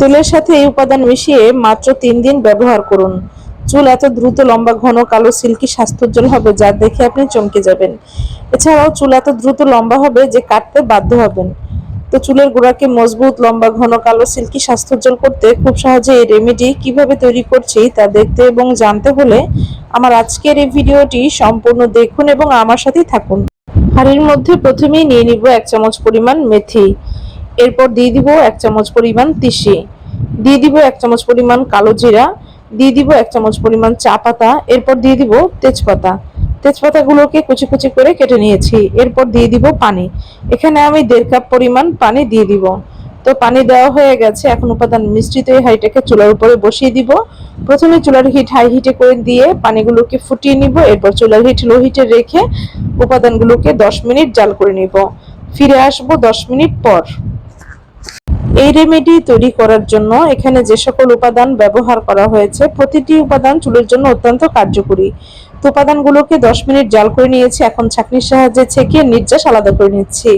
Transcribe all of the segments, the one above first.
তেলের সাথে এই উপাদান মিশিয়ে মাত্র তিন দিন ব্যবহার করুন। চুল এত দ্রুত লম্বা, ঘন, কালো, সিল্কি, স্বাস্থ্যোজ্জ্বল হবে যা দেখে আপনি চমকে যাবেন। এছাড়াও চুল এত দ্রুত লম্বা হবে যে কাটতে বাধ্য হবেন। তো চুলের গোড়াকে মজবুত, লম্বা, ঘন, কালো, সিল্কি, স্বাস্থ্যোজ্জ্বল করতে খুব সহজে এই রেমেডি কীভাবে তৈরি করছি তা দেখতে এবং জানতে হলে আমার আজকের এই ভিডিওটি সম্পূর্ণ দেখুন এবং আমার সাথেই থাকুন। হাঁড়ির মধ্যে প্রথমেই নিয়ে নিব এক চামচ পরিমাণ মেথি। এরপর দিয়ে দিব এক চামচ পরিমাণ তিসি। দিয়ে দিব এক চামচ পরিমাণ কালো জিরা। দিয়ে দিব এক চামচ পরিমাণ চা পাতা। এরপর দিয়ে দিব তেজপাতা। তেজপাতাগুলোকে কুচি কুচি করে কেটে নিয়েছি। এরপর দিয়ে দিব পানি। এখানে আমি দেড় কাপ পরিমাণ পানি দিয়ে দিব। তো পানি দেওয়া হয়ে গেছে। এখন উপাদান মিশ্রিত এই হাঁড়িটাকে চুলার উপরে বসিয়ে দিব। প্রথমে চুলার হিট হাই হিটে করে দিয়ে পানিগুলোকে ফুটিয়ে নিব। এরপর চুলার হিট লো হিটে রেখে উপাদানগুলোকে দশ মিনিট জাল করে নিব। ফিরে আসব দশ মিনিট পর। এই রেমেডি তৈরি করার জন্য এখানে যে সকল উপাদান ব্যবহার করা হয়েছে, প্রতিটি উপাদান চুলের জন্য অত্যন্ত কার্যকরী। তো উপাদানগুলোকে দশ মিনিট জাল করে নিয়েছি, এখন ছাঁকনির সাহায্যে ছেঁকে নির্যাস আলাদা করে নিচ্ছি।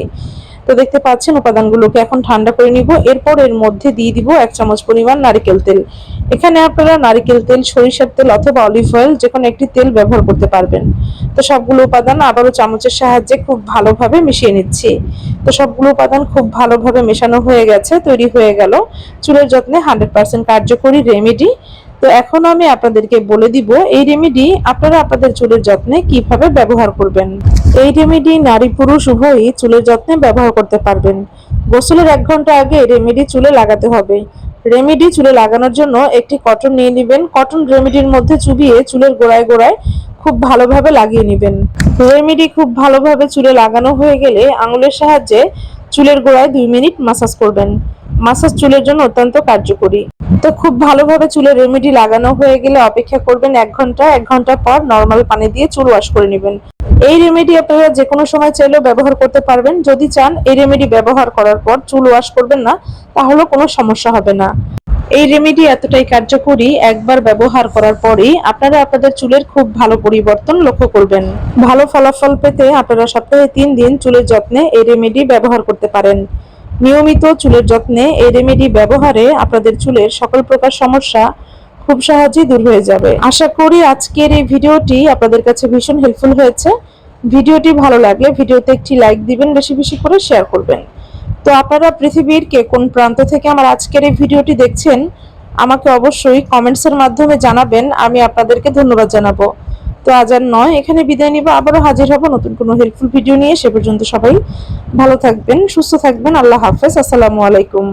তো দেখতে পাচ্ছেন, উপাদানগুলোকে এখন ঠান্ডা করে নিব। এরপর এর মধ্যে দিয়ে দিব এক চামচ পরিমাণ নারিকেল তেল। এখানে আপনারা নারিকেল তেল, সরিষার তেল অথবা অলিভ অয়েল যে কোনো একটি তেল ব্যবহার করতে পারবেন। তো সবগুলো উপাদান আবারও চামচের সাহায্যে খুব ভালোভাবে মিশিয়ে নিচ্ছি। তো সবগুলো উপাদান খুব ভালোভাবে মেশানো হয়ে গেছে, তৈরি হয়ে গেল। চুলের যত্নে হান্ড্রেড পার্সেন্ট কার্যকরী রেমেডি। তো এখন আমি আপনাদেরকে বলে দিব, এই রেমেডি আপনারা আপনাদের চুলের যত্নে কীভাবে ব্যবহার করবেন। এই রেমেডি নারী পুরুষ উভয়ই চুলের যত্নে ব্যবহার করতে পারবেন। গোসলের এক ঘণ্টা আগে রেমেডি চুলে লাগাতে হবে। রেমেডি চুলে লাগানোর জন্য একটি কটন নিয়ে নেবেন। কটন রেমেডির মধ্যে চুবিয়ে চুলের গোড়ায় গোড়ায় খুব ভালোভাবে লাগিয়ে নেবেন। রেমেডি খুব ভালোভাবে চুলে লাগানো হয়ে গেলে আঙুলের সাহায্যে চুলের গোড়ায় দুই মিনিট মাসাজ করবেন। মাসাজ চুলের জন্য অত্যন্ত কার্যকরী। তো খুব ভালোভাবে চুলের রেমেডি লাগানো হয়ে গেলে অপেক্ষা করবেন এক ঘণ্টা এক ঘণ্টা পর নর্মাল পানি দিয়ে চুল ওয়াশ করে নেবেন। এই রেমেডি আপনারা যে কোনো সময় চাইলেও ব্যবহার করতে পারবেন। যদি চান এই রেমেডি ব্যবহার করার পর চুল ওয়াশ করবেন না, তাহলেও কোনো সমস্যা হবে না। এই রেমেডি এতটাই কার্যকরী, একবার ব্যবহার করার পরেই আপনারা আপনাদের চুলের খুব ভালো পরিবর্তন লক্ষ্য করবেন। ভালো ফলাফল পেতে আপনারা সপ্তাহে তিন দিন চুলের যত্নে এই রেমেডি ব্যবহার করতে পারেন। নিয়মিত চুলের যত্নে এই রেমেডি ব্যবহারে আপনাদের চুলের সকল প্রকার সমস্যা খুব সহজেই দূর হয়ে যাবে। আশা করি আজকের এই ভিডিওটি আপনাদের কাছে ভীষণ হেল্পফুল হয়েছে। ভিডিওটি ভালো লাগলে ভিডিওতে একটি লাইক দিবেন, বেশি বেশি করে শেয়ার করবেন। তো আপনারা পৃথিবীর কে কোন প্রান্ত থেকে আমার আজকের এই ভিডিওটি দেখছেন, আমাকে অবশ্যই কমেন্টসের মাধ্যমে জানাবেন, আমি আপনাদেরকে ধন্যবাদ জানাব। তো আজ আর নয়, এখানে বিদায় নিব, আবারও হাজির হব নতুন কোনো হেল্পফুল ভিডিও নিয়ে। সে পর্যন্ত সবাই ভালো থাকবেন, সুস্থ থাকবেন, আল্লাহ হাফেজ, আসসালামু আলাইকুম।